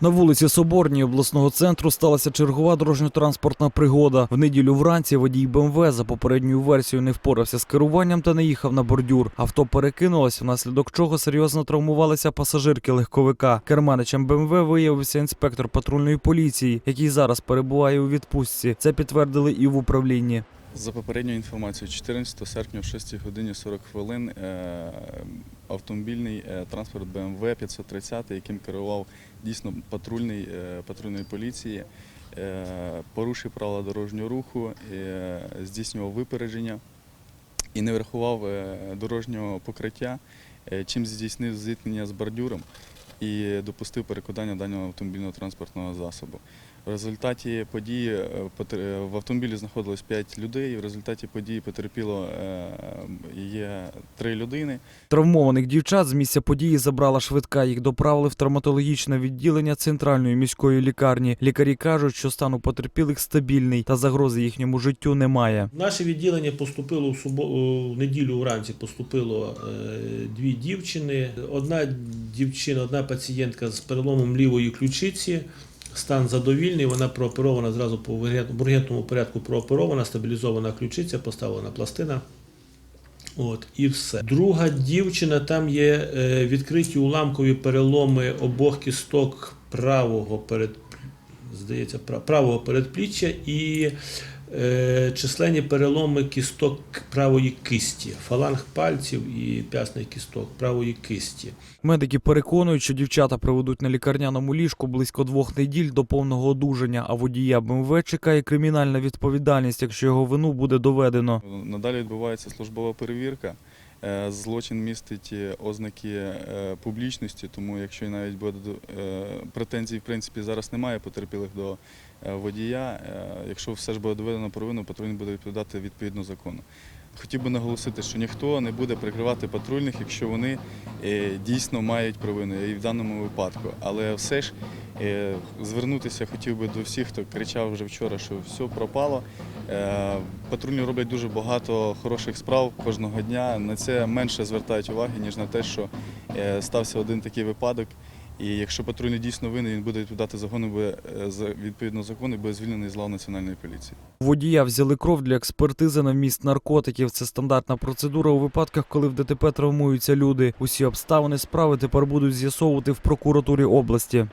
На вулиці Соборній обласного центру сталася чергова дорожньо-транспортна пригода. В неділю вранці водій БМВ за попередньою версією не впорався з керуванням та не їхав на бордюр. Авто перекинулося, внаслідок чого серйозно травмувалися пасажирки легковика. Керманичем БМВ виявився інспектор патрульної поліції, який зараз перебуває у відпустці. Це підтвердили і в управлінні. За попередньою інформацією, 14 серпня в 6 годині 40 хвилин е, автомобільний е, транспорт BMW 530, яким керував дійсно патрульний е, патрульної поліції, порушив правила дорожнього руху, здійснював випередження і не врахував дорожнього покриття, чим здійснив зіткнення з бордюром і допустив перекладання даного автомобільного транспортного засобу. В результаті події е, е, в автомобілі знаходилось 5 людей. В результаті події потерпіло е, є 3 людини. Травмованих дівчат з місця події забрала швидка. Їх доправили в травматологічне відділення центральної міської лікарні. Лікарі кажуть, що стан у потерпілих стабільний та загрози їхньому життю немає. В наше відділення поступило в, субо... в неділю вранці поступило дві дівчини. Одна дівчина, одна пацієнтка з переломом лівої ключиці. Стан задовільний, вона прооперована зразу по ургент- в ургентному порядку прооперована, стабілізована ключиця, поставлена пластина. От, і все. Друга дівчина, там є е, відкриті уламкові переломи обох кісток правого перед, здається, правого передпліччя і численні переломи кісток правої кисті, фаланг пальців і п'ясних кісток правої кисті. Медики переконують, що дівчата проведуть на лікарняному ліжку близько двох неділь до повного одужання, а водія БМВ чекає кримінальна відповідальність, якщо його вину буде доведено. Надалі відбувається службова перевірка. Е, Злочин містить е, ознаки е, публічності, тому якщо навіть буде е, претензій, в принципі, зараз немає потерпілих до е, водія. е, Якщо все ж буде доведено провину, патрульний буде відповідати відповідно закону. Хотів би наголосити, що ніхто не буде прикривати патрульних, якщо вони е, дійсно мають провину, і в даному випадку. Але все ж е, звернутися хотів би до всіх, хто кричав вже вчора, що все пропало. Е, Патрульні роблять дуже багато хороших справ кожного дня. На це менше звертають уваги, ніж на те, що стався один такий випадок. І якщо патрульний дійсно винен, він буде відповідати закону, буде відповідно закону буде звільнений з лав національної поліції. Водія взяли кров для експертизи на вміст наркотиків. Це стандартна процедура у випадках, коли в ДТП травмуються люди. Усі обставини справи тепер будуть з'ясовувати в прокуратурі області.